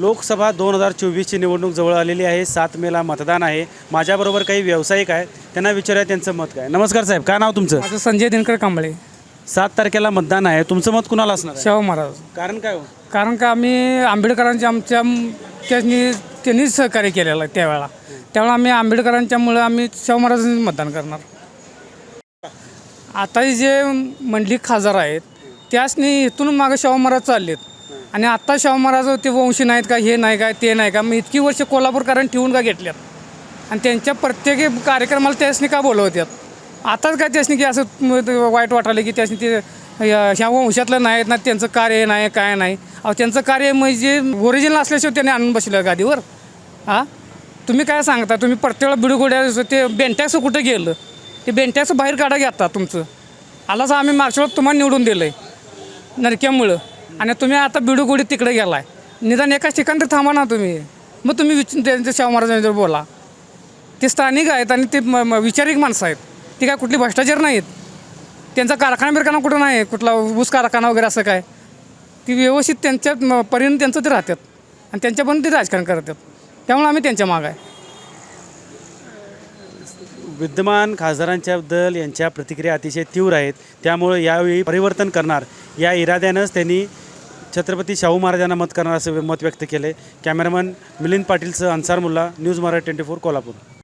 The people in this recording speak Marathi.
लोकसभा दोन हजार चोवीसची निवडणूक जवळ आलेली आहे. सात मेला मतदान आहे. माझ्याबरोबर काही व्यावसायिक आहेत. त्यांना विचारूया त्यांचं मत काय. नमस्कार साहेब काय नाव तुमचं? माझं संजय दिनकर कांबळे. सात तारखेला मतदान आहे. तुमचं मत कुणाला असणार आहे? शाहू महाराज. कारण काय हो? कारण का आम्ही आंबेडकरांच्या आमच्या त्यांनी त्यांनीच सहकार्य केलेलं आहे त्यावेळेला. त्यावेळेला आम्ही आंबेडकरांच्यामुळं आम्ही शाहू महाराजांनी मतदान करणार. आता जे मंडली खासदार आहेत त्यासनी इथून मागे शाहू महाराज चाललेत. आणि आत्ता शाहू महाराज ते वंशी नाहीत का हे नाही काय ते नाही का मग इतकी वर्ष कोल्हापूरकरांनी ठेवून का घेतल्यात? आणि त्यांच्या प्रत्येक कार्यक्रमाला त्यासनी का बोलवतात आताच काय त्यासनी की असं वाईट वाटायलं की त्यासनी ते ह्या वंशातलं नाहीत ना त्यांचं कार्य नाही काय नाही. अहो त्यांचं कार्य म्हणजे ओरिजिनल असल्याशिवाय त्यांनी आणून बसलं गादीवर. हां तुम्ही काय सांगता? तुम्ही प्रत्येक बिडुगोड्या ते बेंटॅक्स कुठं गेलं? ते बेंटॅक्स बाहेर काढा घेता तुमचं. आलाच आम्ही मागच्या तुम्हाला निवडून दिलं आहे नरक्यामुळं. आणि तुम्ही आता बिडूगुडी तिकडे गेलाय. निदान एकाच ठिकाणी तर थांबा ना तुम्ही. मग तुम्ही विच त्यांच्या शाहू महाराजांवर बोला. ते स्थानिक आहेत आणि ते म- विचारिक माणसं आहेत. ती काय कुठली भ्रष्टाचार नाहीत. त्यांचा कारखाना बिरखाना कुठं नाही कुठला ऊस कारखाना वगैरे असं काय. ती व्यवस्थित त्यांच्या म- परीने त्यांचं ते राहतात. आणि त्यांच्यापर्यंत ते राजकारण करतात. त्यामुळे आम्ही त्यांच्या मागं आहे. विद्यमान खासदारांच्याबद्दल यांच्या प्रतिक्रिया अतिशय तीव्र आहेत. त्यामुळे यावेळी परिवर्तन करणार. या इराद्यानंच त्यांनी छत्रपती शाहू महाराजांना मत करणार असं मत व्यक्त केले cameraman Milind पाटीलचं Ansar Mulla news Marathi twenty four Kolhapur.